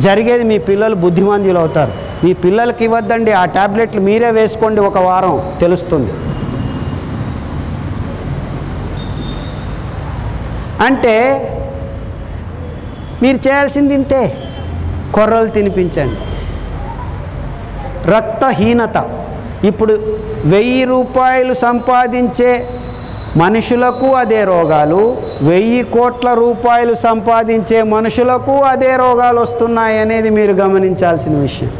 జరిగేది మీ పిల్లలు బుద్ధిమంతులు అవుతారు. మీ పిల్లలకి ఇవ్వద్దండి ఆ ట్యాబ్లెట్లు మీరే వేసుకోండి ఒక వారం తెలుస్తుంది. అంటే మీరు చేయాల్సింది ఇంతే. కొర్రలు తినిపించండి. రక్తహీనత. ఇప్పుడు వెయ్యి రూపాయలు సంపాదించే మనుషులకు అదే రోగాలు వెయ్యి కోట్ల రూపాయలు సంపాదించే మనుషులకు అదే రోగాలు వస్తున్నాయి అనేది మీరు గమనించాల్సిన విషయం.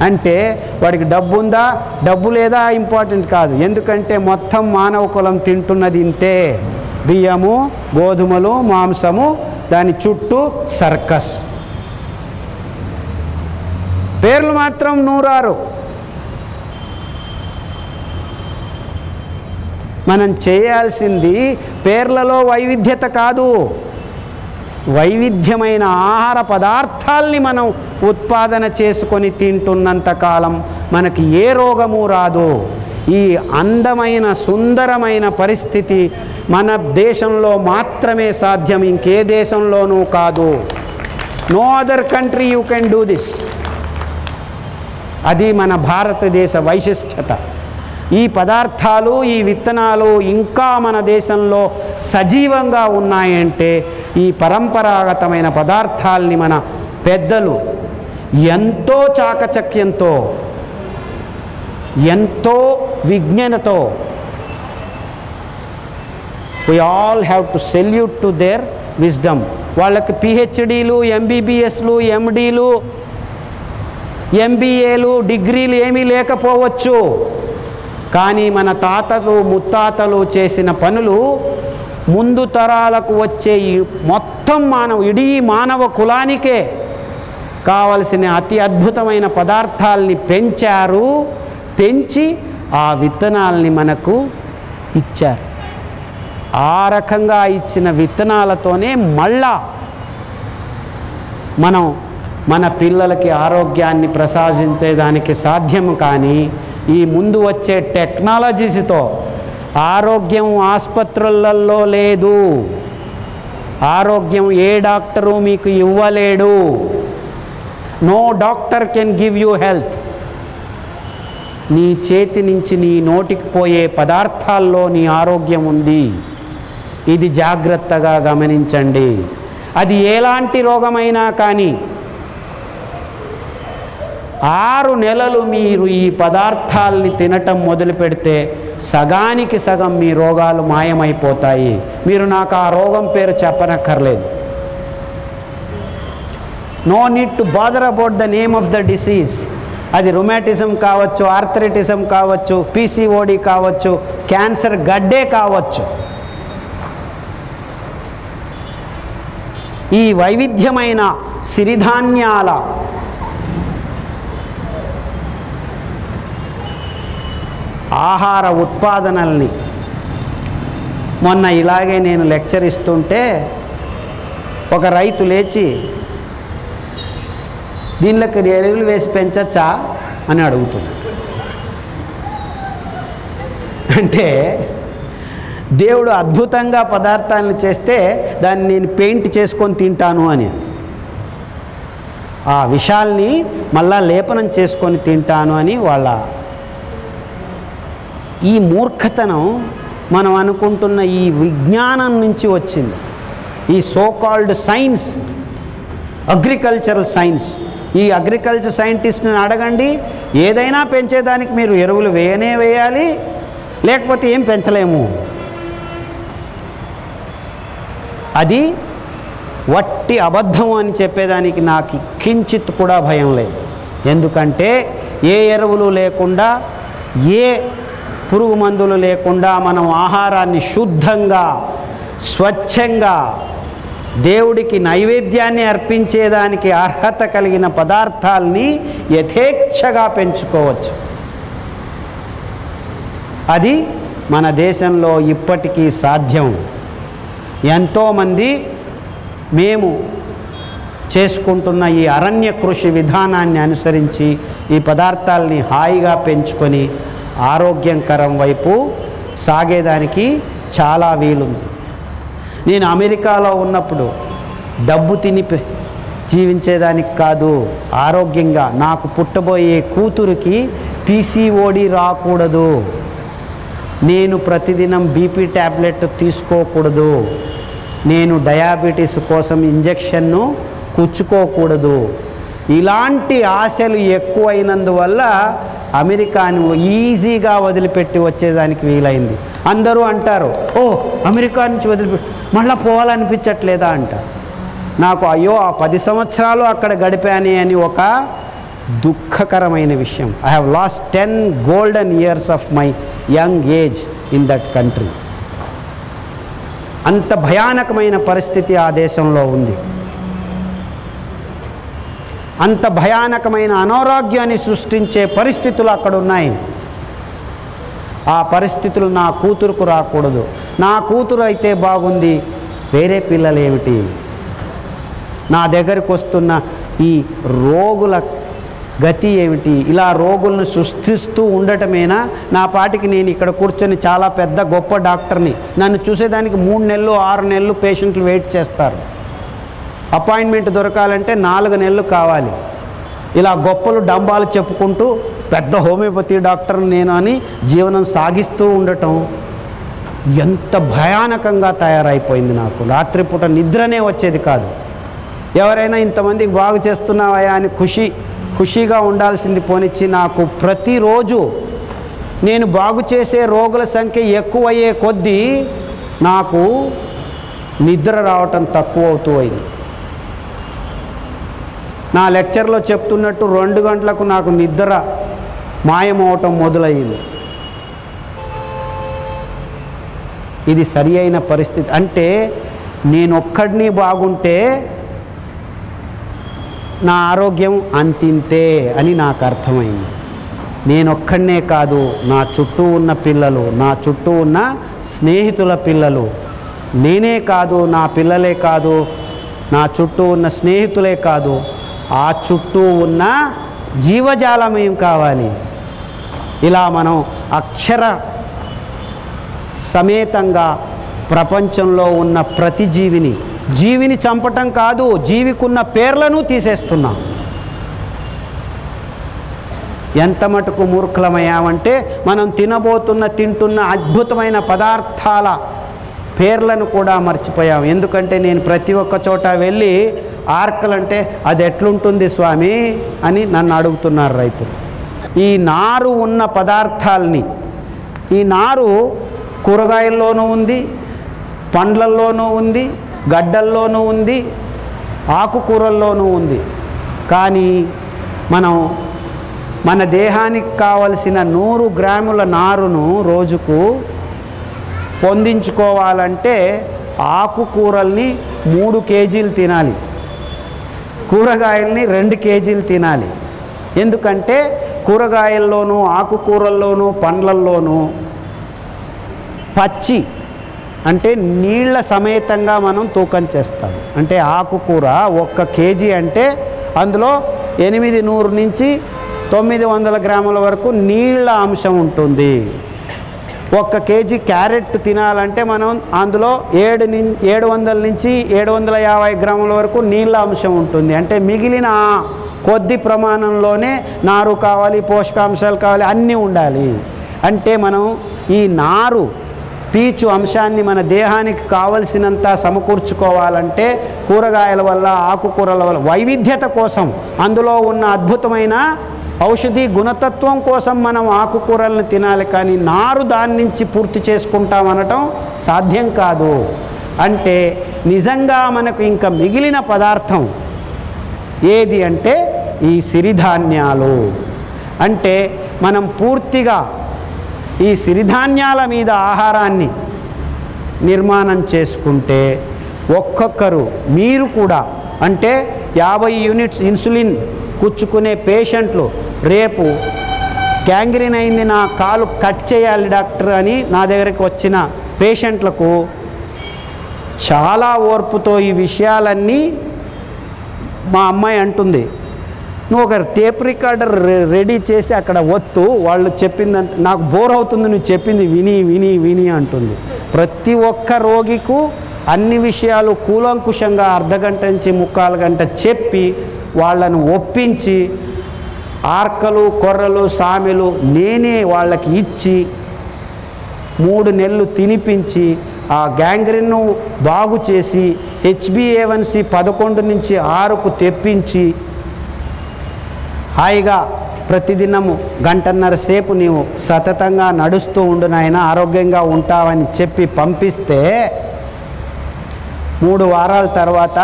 అంటే వాడికి డబ్బు ఉందా డబ్బు లేదా ఇంపార్టెంట్ కాదు. ఎందుకంటే మొత్తం మానవ కులం తింటున్నది ఇంతే బియ్యము గోధుమలు మాంసము దాని చుట్టూ సర్కస్. పేర్లు మాత్రం నూరారు. మనం చేయాల్సింది పేర్లలో వైవిధ్యత కాదు. వైవిధ్యమైన ఆహార పదార్థాల్ని మనం ఉత్పాదన చేసుకొని తింటున్నంత కాలం మనకి ఏ రోగము రాదు. ఈ అందమైన సుందరమైన పరిస్థితి మన దేశంలో మాత్రమే సాధ్యం ఇంకే దేశంలోనూ కాదు. No other country you can do this అది మన భారతదేశ వైశిష్టత. ఈ పదార్థాలు ఈ విత్తనాలు ఇంకా మన దేశంలో సజీవంగా ఉన్నాయంటే ఈ పరంపరాగతమైన పదార్థాల్ని మన పెద్దలు ఎంతో చాకచక్యంతో ఎంతో విజ్ఞనతో we all have to salute to their wisdom వాళ్ళకి పిహెచ్డీలు ఎంబీబీఎస్లు ఎండీలు ఎంబీఏలు డిగ్రీలు ఏమీ లేకపోవచ్చు. కానీ మన తాతలు ముత్తాతలు చేసిన పనులు ముందు తరాలకు వచ్చే ఈ మొత్తం మానవ ఇడీ మానవ కులానికే కావలసిన అతి అద్భుతమైన పదార్థాల్ని పెంచారు పెంచి ఆ విత్తనాల్ని మనకు ఇచ్చారు. ఆ రకంగా ఇచ్చిన విత్తనాలతోనే మళ్ళా మనం మన పిల్లలకి ఆరోగ్యాన్ని ప్రసాదించేదానికి సాధ్యము కానీ ఈ ముందు వచ్చే టెక్నాలజీస్తో ఆరోగ్యం ఆసుపత్రులలో లేదు. ఆరోగ్యం ఏ డాక్టరు మీకు ఇవ్వలేడు. No doctor can give you health. నీ చేతి నుంచి నీ నోటికి పోయే పదార్థాల్లో నీ ఆరోగ్యం ఉంది. ఇది జాగ్రత్తగా గమనించండి. అది ఎలాంటి రోగమైనా కానీ ఆరు నెలలు మీరు ఈ పదార్థాల్ని తినటం మొదలు పెడితే సగానికి సగం మీ రోగాలు మాయమైపోతాయి. మీరు నాకు ఆ రోగం పేరు చెప్పనక్కర్లేదు. No need to bother about the name of the disease అది రొమాటిజం కావచ్చు ఆర్థరైటిజం కావచ్చు పీసీఓడి కావచ్చు క్యాన్సర్ గడ్డే కావచ్చు. ఈ వైవిధ్యమైన సిరిధాన్యాల ఆహార ఉత్పాదనల్ని. మొన్న ఇలాగే నేను లెక్చర్ ఇస్తుంటే ఒక రైతు లేచి దీనిలోకి ఎరువులు వేసి పెంచచ్చా? అని అడుగుతున్నాడు. అంటే దేవుడు అద్భుతంగా పదార్థాలను చేస్తే దాన్ని నేను పెయింట్ చేసుకొని తింటాను అని ఆ విషాల్ని మళ్ళా లేపనం చేసుకొని తింటాను అని వాళ్ళ ఈ మూర్ఖతనం మనం అనుకుంటున్న ఈ విజ్ఞానం నుంచి వచ్చింది. ఈ so called science agricultural science ఈ అగ్రికల్చర్ సైంటిస్ట్ని అడగండి ఏదైనా పెంచేదానికి మీరు ఎరువులు వేయనే వేయాలి లేకపోతే ఏం పెంచలేము? అది వట్టి అబద్ధం అని చెప్పేదానికి నాకు కించిత్ కూడా భయం లేదు. ఎందుకంటే ఏ ఎరువులు లేకుండా ఏ పురుగు మందులు లేకుండా మనం ఆహారాన్ని శుద్ధంగా స్వచ్ఛంగా దేవుడికి నైవేద్యాన్ని అర్పించేదానికి అర్హత కలిగిన పదార్థాల్ని యథేచ్ఛగా పెంచుకోవచ్చు. అది మన దేశంలో ఇప్పటికీ సాధ్యం. ఎంతోమంది మేము చేసుకుంటున్న ఈ అరణ్య కృషి విధానాన్ని అనుసరించి ఈ పదార్థాలని హాయిగా పెంచుకొని ఆరోగ్యకరం వైపు సాగేదానికి చాలా వీలుంది. నేను అమెరికాలో ఉన్నప్పుడు డబ్బు తిని జీవించేదానికి కాదు ఆరోగ్యంగా నాకు పుట్టబోయే కూతురికి పీసీఓడి రాకూడదు. నేను ప్రతిదినం బీపీ ట్యాబ్లెట్ తీసుకోకూడదు. నేను డయాబెటీస్ కోసం ఇంజెక్షన్ను కుచ్చుకోకూడదు ఇలాంటి ఆశలు ఎక్కువైనందువల్ల అమెరికాను ఈజీగా వదిలిపెట్టి వచ్చేదానికి వీలైంది. అందరూ అంటారు ఓ అమెరికా నుంచి వదిలిపెట్టి మళ్ళీ పోవాలనిపించట్లేదా అంట. నాకు అయ్యో ఆ పది సంవత్సరాలు అక్కడ గడిపానే అని ఒక దుఃఖకరమైన విషయం. I have lost ten golden years of my young age in that country అంత భయానకమైన పరిస్థితి ఆ దేశంలో ఉంది. అంత భయానకమైన అనారోగ్యాన్ని సృష్టించే పరిస్థితులు అక్కడ ఉన్నాయి ఆ పరిస్థితులు నా కూతురుకు రాకూడదు. నా కూతురు అయితే బాగుంది. వేరే పిల్లలు ఏమిటి నా దగ్గరికి వస్తున్న ఈ రోగుల గతి ఏమిటి? ఇలా రోగులను సృష్టిస్తూ ఉండటమేనా? నా పాటికి నేను ఇక్కడ కూర్చొని చాలా పెద్ద గొప్ప డాక్టర్ని. నన్ను చూసేదానికి మూడు నెలలు ఆరు నెలలు పేషెంట్లు వెయిట్ చేస్తారు. అపాయింట్మెంట్ దొరకాలంటే నాలుగు నెలలు కావాలి. ఇలా గొప్పలు డంబాలు చెప్పుకుంటూ పెద్ద హోమియోపతి డాక్టర్ నేను అని జీవనం సాగిస్తూ ఉండటం ఎంత భయానకంగా తయారైపోయింది నాకు. రాత్రిపూట నిద్రనే వచ్చేది కాదు. ఎవరైనా ఇంతమందికి బాగు చేస్తున్నావా అని ఖుషి ఖుషిగా ఉండాల్సింది పోనిచ్చి నాకు ప్రతిరోజు నేను బాగు చేసే రోగుల సంఖ్య ఎక్కువయ్యే కొద్దీ నాకు నిద్ర రావటం తక్కువ అవుతూ అయింది నా లెక్చర్లో చెప్తున్నట్టు రెండు గంటలకు నాకు నిద్ర మాయమవటం మొదలయ్యింది ఇది సరి అయిన పరిస్థితి. అంటే నేనొక్కడిని బాగుంటే నా ఆరోగ్యం అంతింతే అని నాకు అర్థమైంది. నేనొక్కడనే కాదు నా చుట్టూ ఉన్న పిల్లలు నా చుట్టూ ఉన్న స్నేహితుల పిల్లలు. నేనే కాదు నా పిల్లలే కాదు నా చుట్టూ ఉన్న స్నేహితులే కాదు. ఆ చుట్టూ ఉన్న జీవజాలం ఏం కావాలి? ఇలా మనం అక్షర సమేతంగా ప్రపంచంలో ఉన్న ప్రతి జీవిని జీవిని చంపటం కాదు జీవికున్న పేర్లను తీసేస్తున్నాం. ఎంత మటుకు మూర్ఖులమయ్యామంటే మనం తినబోతున్న తింటున్న అద్భుతమైన పదార్థాల పేర్లను కూడా మర్చిపోయాం. ఎందుకంటే నేను ప్రతి ఒక్క చోట వెళ్ళి ఆర్కలంటే అది ఎట్లుంటుంది స్వామి అని నన్ను అడుగుతున్నారు రైతులు. ఈ నారు ఉన్న పదార్థాలని ఈ నారు కూరగాయల్లోనూ ఉంది పండ్లల్లోనూ ఉంది గడ్డల్లోనూ ఉంది ఆకుకూరల్లోనూ ఉంది. కానీ మనం మన దేహానికి కావలసిన నూరు గ్రాముల నారును రోజుకు పొందించుకోవాలంటే ఆకుకూరల్ని మూడు కేజీలు తినాలి. కూరగాయల్ని రెండు కేజీలు తినాలి. ఎందుకంటే కూరగాయల్లోనూ ఆకుకూరల్లోనూ పండ్లల్లోనూ పచ్చి అంటే నీళ్ళ సమేతంగా మనం తూకం చేస్తాం. అంటే ఆకుకూర ఒక్క కేజీ అంటే అందులో ఎనిమిది నూరు నుంచి తొమ్మిది వందల గ్రాముల వరకు నీళ్ళ అంశం ఉంటుంది. ఒక్క కేజీ క్యారెట్ తినాలంటే మనం అందులో ఏడు ఏడు వందల నుంచి ఏడు వందల యాభై గ్రాముల వరకు నీళ్ళ అంశం ఉంటుంది. అంటే మిగిలిన కొద్ది ప్రమాణంలోనే నారు కావాలి పోషకాంశాలు కావాలి అన్నీ ఉండాలి. అంటే మనం ఈ నారు పీచు అంశాన్ని మన దేహానికి కావలసినంత సమకూర్చుకోవాలంటే కూరగాయల వల్ల ఆకుకూరల వల్ల వైవిధ్యత కోసం అందులో ఉన్న అద్భుతమైన ఔషధి గుణతత్వం కోసం మనం ఆకుకూరలను తినాలి కానీ నారు దాని నుంచి పూర్తి చేసుకుంటామనటం సాధ్యం కాదు. అంటే నిజంగా మనకు ఇంకా మిగిలిన పదార్థం ఏది అంటే ఈ సిరిధాన్యాలు. అంటే మనం పూర్తిగా ఈ సిరిధాన్యాల మీద ఆహారాన్ని నిర్మాణం చేసుకుంటే ఒక్కొక్కరు మీరు కూడా అంటే యాభై యూనిట్స్ ఇన్సులిన్ కుచ్చుకునే పేషెంట్లు రేపు గ్యాంగ్రీన్ అయింది నా కాలు కట్ చేయాలి డాక్టర్ అని నా దగ్గరికి వచ్చిన పేషెంట్లకు చాలా ఓర్పుతో ఈ విషయాలన్నీ మా అమ్మాయి అంటుంది. నువ్వు ఒక టేప్ రికార్డర్ రెడీ చేసి అక్కడ వత్తు వాళ్ళు చెప్పిందంత నాకు బోర్ అవుతుంది నువ్వు చెప్పింది విని విని విని అంటుంది. ప్రతి ఒక్క రోగికు అన్ని విషయాలు కూలంకుషంగా అర్ధగంట నుంచి ముక్కాలు గంట చెప్పి వాళ్ళను ఒప్పించి ఆర్కలు కొర్రలు సామెలు నేనే వాళ్ళకి ఇచ్చి మూడు నెలలు తినిపించి ఆ గ్యాంగ్రీన్ను బాగు చేసి హెచ్బిఏవన్సి పదకొండు నుంచి ఆరుకు తెప్పించి హాయిగా ప్రతిదినము గంటన్నర సేపు నీవు సతతంగా నడుస్తూ ఉండు నాయన ఆరోగ్యంగా ఉంటావని చెప్పి పంపిస్తే మూడు వారాల తర్వాత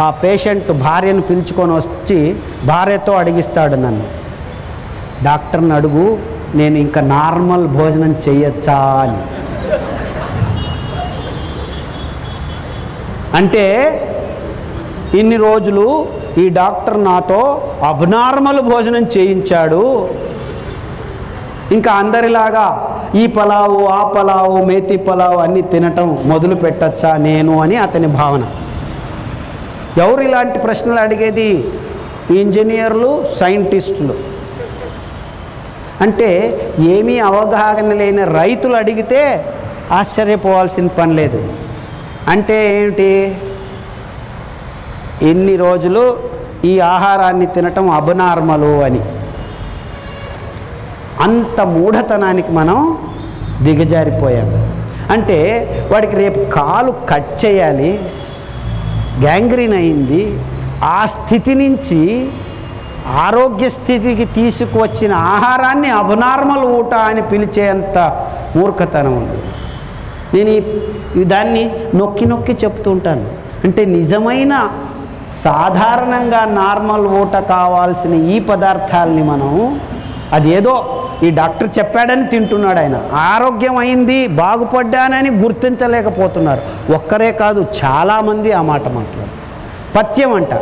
ఆ పేషెంట్ భార్యను పిలుచుకొని వచ్చి భార్యతో అడిగిస్తాడు నన్ను. డాక్టర్ని అడుగు నేను ఇంకా నార్మల్ భోజనం చేయొచ్చా అని. అంటే ఇన్ని రోజులు ఈ డాక్టర్ నాతో అబ్నార్మల్ భోజనం చేయించాడు. ఇంకా అందరిలాగా ఈ పలావు ఆ పలావు మేతి పలావు అన్నీ తినటం మొదలు పెట్టచ్చా నేను అని అతని భావన. ఎవరు ఇలాంటి ప్రశ్నలు అడిగేది? ఇంజనీర్లు సైంటిస్టులు. అంటే ఏమీ అవగాహన లేని రైతులు అడిగితే ఆశ్చర్యపోవాల్సిన పని లేదు. అంటే ఏమిటి? ఎన్ని రోజులు ఈ ఆహారాన్ని తినటం అబనార్మలు అని. అంత మూఢతనానికి మనం దిగజారిపోయాం. అంటే వాడికి రేపు కాలు కట్ చేయాలి. గ్యాంగ్రీన్ అయింది. ఆ స్థితి నుంచి ఆరోగ్య స్థితికి తీసుకువచ్చిన ఆహారాన్ని అబ్నార్మల్ ఊట అని పిలిచేంత మూర్ఖతనం ఉంది. నేను ఈ- దాన్ని నొక్కి నొక్కి చెప్తుంటాను అంటే నిజమైన సాధారణంగా నార్మల్ ఊట కావాల్సిన ఈ పదార్థాలని మనం అదేదో ఈ డాక్టర్ చెప్పాడని తింటున్నాడు ఆయన. ఆరోగ్యం అయింది బాగుపడ్డానని గుర్తించలేకపోతున్నారు. ఒక్కరే కాదు చాలామంది ఆ మాట మాట్లాడుతారు. పథ్యం అంట.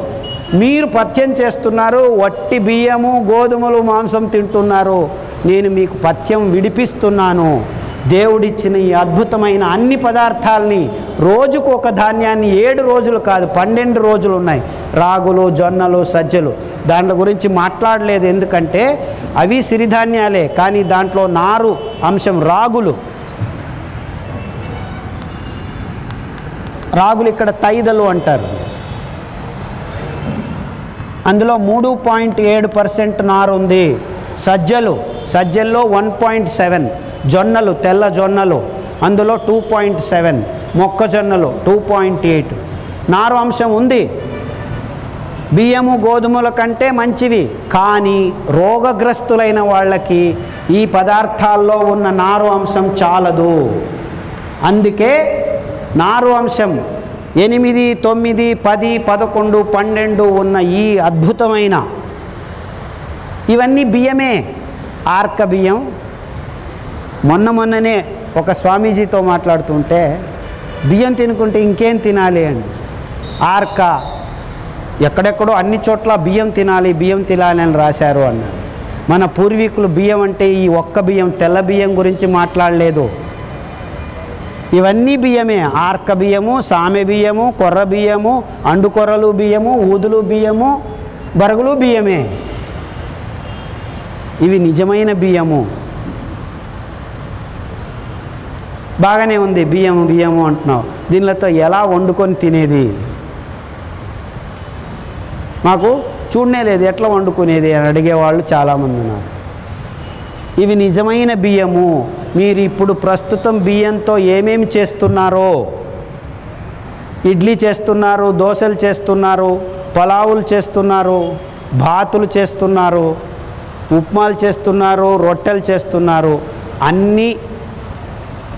మీరు పథ్యం చేస్తున్నారు వట్టి బియ్యము గోధుమలు మాంసం తింటున్నారు. నేను మీకు పథ్యం విడిపిస్తున్నాను. దేవుడిచ్చిన ఈ అద్భుతమైన అన్ని పదార్థాలని రోజుకు ఒక ధాన్యాన్ని ఏడు రోజులు కాదు పన్నెండు రోజులు ఉన్నాయి. రాగులు జొన్నలు సజ్జలు. దాంట్లో గురించి మాట్లాడలేదు. ఎందుకంటే అవి సిరిధాన్యాలే. కానీ దాంట్లో నారు అంశం రాగులు. రాగులు ఇక్కడ తైదలు అంటారు. అందులో మూడు పాయింట్ ఏడు పర్సెంట్ నారు ఉంది. సజ్జలు. సజ్జల్లో వన్ పాయింట్ సెవెన్. జొన్నలు తెల్ల జొన్నలు అందులో టూ పాయింట్ సెవెన్ మొక్కజొన్నలు టూ పాయింట్ ఎయిట్ నారు అంశం ఉంది. బియ్యము గోధుమల కంటే మంచివి కానీ రోగగ్రస్తులైన వాళ్ళకి ఈ పదార్థాల్లో ఉన్న నారు అంశం చాలదు. అందుకే నారు అంశం ఎనిమిది తొమ్మిది పది పదకొండు పన్నెండు ఉన్న ఈ అద్భుతమైన ఇవన్నీ బియ్యమే. ఆర్క బియ్యం మొన్న మొన్ననే ఒక స్వామీజీతో మాట్లాడుతుంటే బియ్యం తినుకుంటే ఇంకేం తినాలి అండి? ఆర్క. ఎక్కడెక్కడో అన్ని చోట్ల బియ్యం తినాలి బియ్యం తినాలి అని రాశారు అన్నారు. మన పూర్వీకులు బియ్యం అంటే ఈ ఒక్క బియ్యం తెల్ల బియ్యం గురించి మాట్లాడలేదు. ఇవన్నీ బియ్యమే. ఆర్క బియ్యము సామె బియ్యము కొర్ర బియ్యము అండుకొర్రలు బియ్యము ఊదులు బియ్యము బరుగులు బియ్యమే. ఇవి నిజమైన బియ్యము. బాగానే ఉంది బియ్యము బియ్యము అంటున్నావు. దీనిలతో ఎలా వండుకొని తినేది? మాకు చూడనే లేదు ఎట్లా వండుకునేది అని అడిగేవాళ్ళు చాలామంది ఉన్నారు. ఇవి నిజమైన బియ్యము మీరు ఇప్పుడు ప్రస్తుతం బియ్యంతో ఏమేమి చేస్తున్నారో? ఇడ్లీ చేస్తున్నారు దోశలు చేస్తున్నారు పలావులు చేస్తున్నారు బాతులు చేస్తున్నారు ఉప్మాలు చేస్తున్నారు రొట్టెలు చేస్తున్నారు అన్నీ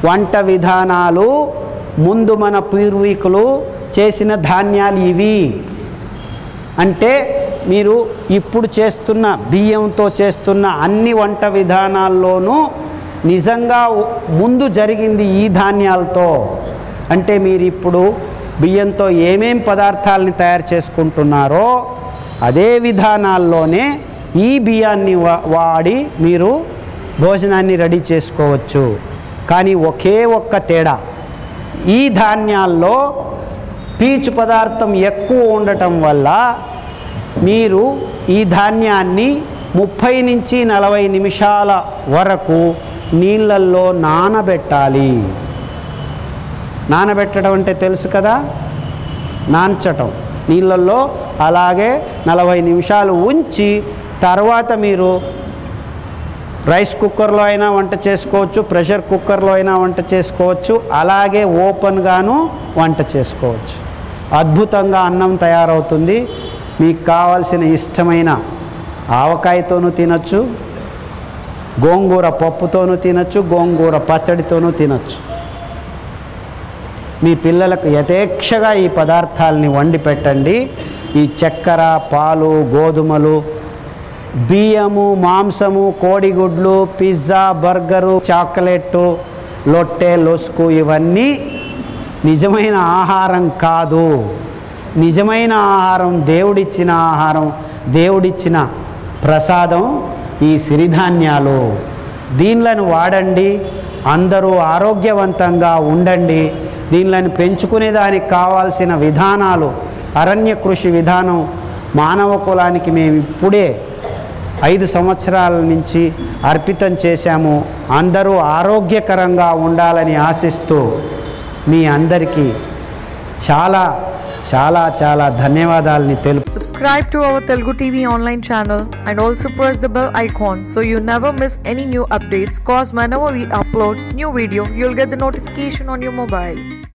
వంట విధానాలు ముందు మన పూర్వీకులు చేసిన ధాన్యాలు ఇవి. అంటే మీరు ఇప్పుడు చేస్తున్న బియ్యంతో చేస్తున్న అన్ని వంట విధానాల్లోనూ నిజంగా ముందు జరిగింది ఈ ధాన్యాలతో. అంటే మీరు ఇప్పుడు బియ్యంతో ఏమేం పదార్థాలని తయారు చేసుకుంటున్నారో అదే విధానాల్లోనే ఈ బియ్యాన్ని వా- వాడి మీరు భోజనాన్ని రెడీ చేసుకోవచ్చు. కానీ ఒకే ఒక్క తేడా. ఈ ధాన్యాల్లో పీచు పదార్థం ఎక్కువ ఉండటం వల్ల మీరు ఈ ధాన్యాన్ని ముప్పై నుంచి నలభై నిమిషాల వరకు నీళ్ళల్లో నానబెట్టాలి. నానబెట్టడం అంటే తెలుసు కదా? నాంచటం నీళ్ళల్లో అలాగే నలభై నిమిషాలు ఉంచి తర్వాత మీరు రైస్ కుక్కర్లో అయినా వంట చేసుకోవచ్చు ప్రెషర్ కుక్కర్లో అయినా వంట చేసుకోవచ్చు అలాగే ఓపెన్గాను వంట చేసుకోవచ్చు. అద్భుతంగా అన్నం తయారవుతుంది. మీకు కావాల్సిన ఇష్టమైన ఆవకాయతోనూ తినచ్చు గోంగూర పప్పుతోనూ తినచ్చు గోంగూర పచ్చడితోనూ తినచ్చు. మీ పిల్లలకు యథేక్షగా ఈ పదార్థాలని వండి పెట్టండి. ఈ చక్కెర పాలు గోధుమలు బియ్యము మాంసము కోడిగుడ్లు పిజ్జా బర్గరు చాక్లెట్టు లొట్టె లొసుకు ఇవన్నీ నిజమైన ఆహారం కాదు. నిజమైన ఆహారం దేవుడిచ్చిన ఆహారం దేవుడిచ్చిన ప్రసాదం ఈ సిరిధాన్యాలు. దీనిలను వాడండి అందరూ ఆరోగ్యవంతంగా ఉండండి. దీనిలను పెంచుకునే దానికి కావాల్సిన విధానాలు అరణ్య కృషి విధానం మానవ కులానికి మేము ఇప్పుడే ఐదు సంవత్సరాల నుంచి అర్పితం చేశాము. అందరూ ఆరోగ్యకరంగా ఉండాలని ఆశిస్తూ మీ అందరికీ చాలా చాలా చాలా ధన్యవాదాలని తెలుపు. Subscribe to our Telugu TV online channel and also press the bell icon so you never miss any new updates cause my never we upload new video you'll get the notification on your mobile